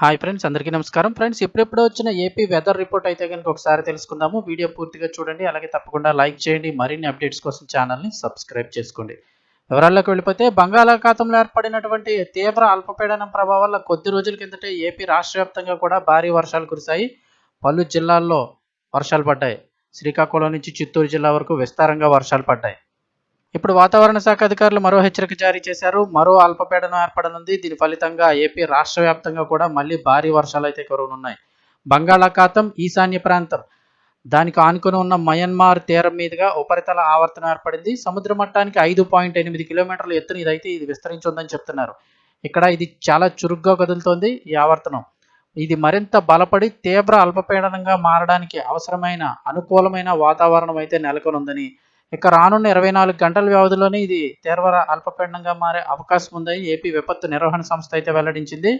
Hi friends అందరికీ నమస్కారం. Friends ఇప్పుడెప్పుడు వచ్చిన ఏపీ వెదర్ రిపోర్ట్ అయితే కనుక ఒకసారి తెలుసుకుందాము. వీడియో పూర్తిగా చూడండి అలాగే తప్పకుండా లైక్ చేయండి. మరిన్ని అప్డేట్స్ కోసం ఛానల్ని సబ్స్క్రైబ్ చేసుకోండి. వివరాల్లోకి వెళ్ళిపోతే బంగాళాఖాతంలో ఏర్పడినటువంటి తీవ్ర అల్పపీడనం ప్రభావం వల్ల కొద్ది రోజుల కిందటే ఏపీ రాష్ట్ర వ్యాప్తంగా కూడా భారీ వర్షాలు కురిశాయి. పలు జిల్లాల్లో వర్షాలు పడ్డాయి. శ్రీకాకుళం నుంచి చిత్తూరు జిల్లా వరకు విస్తారంగా వర్షాలు పడ్డాయి. ఇప్పుడు వాతావరణ శాఖ అధికారులు మరో హెచ్చరిక జారీ చేశారు. మరో అల్పపీడనం ఏర్పడనుంది. దీని ఫలితంగా ఏపీ రాష్ట్ర వ్యాప్తంగా కూడా మళ్ళీ భారీ వర్షాలు అయితే కురవనున్నాయి. బంగాళాఖాతం ఈశాన్య ప్రాంతం దానికి ఆనుకుని ఉన్న మయన్మార్ తీరం మీదుగా ఉపరితల ఆవర్తనం ఏర్పడింది. సముద్ర మట్టానికి ఐదు పాయింట్ ఎనిమిది కిలోమీటర్ల ఎత్తున ఇదైతే ఇది విస్తరించుందని చెప్తున్నారు. ఇక్కడ ఇది చాలా చురుగ్గా కదులుతోంది ఈ ఆవర్తనం. ఇది మరింత బలపడి తీవ్ర అల్పపీడనంగా మారడానికి అవసరమైన అనుకూలమైన వాతావరణం అయితే నెలకొనుందని ఇక రానున్న ఇరవై నాలుగు గంటల వ్యవధిలోనే ఇది తీవ్ర అల్పపీడనంగా మారే అవకాశం ఉందని ఏపీ విపత్తు నిర్వహణ సంస్థ అయితే వెల్లడించింది.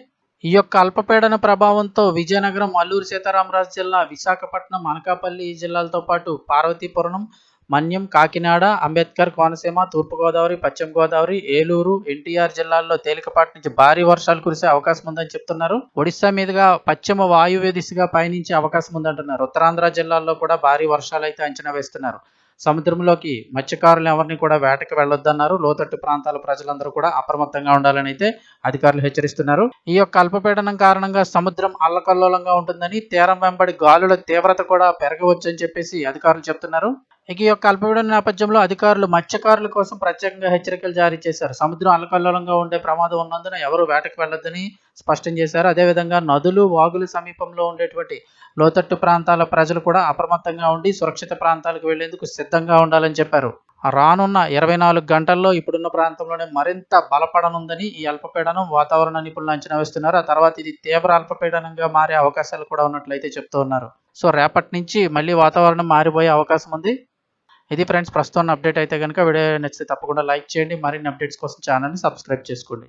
ఈ యొక్క అల్పపీడన ప్రభావంతో విజయనగరం అల్లూరు సీతారామరాజు జిల్లా విశాఖపట్నం అనకాపల్లి ఈ జిల్లాలతో పాటు పార్వతీపురం మన్యం కాకినాడ అంబేద్కర్ కోనసీమ తూర్పుగోదావరి పశ్చిమ గోదావరి ఏలూరు ఎన్టీఆర్ జిల్లాల్లో తేలికపాటి నుంచి భారీ వర్షాలు కురిసే అవకాశం ఉందని చెప్తున్నారు. ఒడిశా మీదుగా పశ్చిమ వాయువ్య దిశగా పయనించే అవకాశం ఉందంటున్నారు. ఉత్తరాంధ్ర జిల్లాల్లో కూడా భారీ వర్షాలు అయితే అంచనా వేస్తున్నారు. సముద్రంలోకి మత్స్యకారులు ఎవరిని కూడా వేటకు వెళ్ళొద్దన్నారు. లోతట్టు ప్రాంతాల ప్రజలందరూ కూడా అప్రమత్తంగా ఉండాలని అయితే అధికారులు హెచ్చరిస్తున్నారు. ఈ యొక్క అల్పపీడనం కారణంగా సముద్రం అల్లకల్లోలంగా ఉంటుందని తీరం వెంబడి గాలుల తీవ్రత కూడా పెరగవచ్చని చెప్పేసి అధికారులు చెప్తున్నారు. ఇక ఈ యొక్క అల్పపీడన నేపథ్యంలో అధికారులు మత్స్యకారుల కోసం ప్రత్యేకంగా హెచ్చరికలు జారీ చేశారు. సముద్రం అల్లకల్లోలంగా ఉండే ప్రమాదం ఉన్నందున ఎవరు వేటకు వెళ్ళొద్దని స్పష్టం చేశారు. అదేవిధంగా నదులు వాగుల సమీపంలో ఉండేటువంటి లోతట్టు ప్రాంతాల ప్రజలు కూడా అప్రమత్తంగా ఉండి సురక్షిత ప్రాంతాలకు వెళ్ళేందుకు సిద్ధంగా ఉండాలని చెప్పారు. రానున్న ఇరవై నాలుగు గంటల్లో ఇప్పుడున్న ప్రాంతంలోనే మరింత బలపడనుందని ఈ అల్పపీడనం వాతావరణ నిపుణులు అంచనా వేస్తున్నారు. ఆ తర్వాత ఇది తీవ్ర అల్పపీడనంగా మారే అవకాశాలు కూడా ఉన్నట్లయితే చెప్తూ ఉన్నారు. సో రేపటి నుంచి మళ్ళీ వాతావరణం మారిపోయే అవకాశం ఉంది. ఇది ఫ్రెండ్స్ ప్రస్తుతం అప్డేట్ అయితే కనుక వీడియో నచ్చితే తప్పకుండా లైక్ చేయండి. మరిన్ని అప్డేట్స్ కోసం ఛానల్ని సబ్స్క్రైబ్ చేసుకోండి.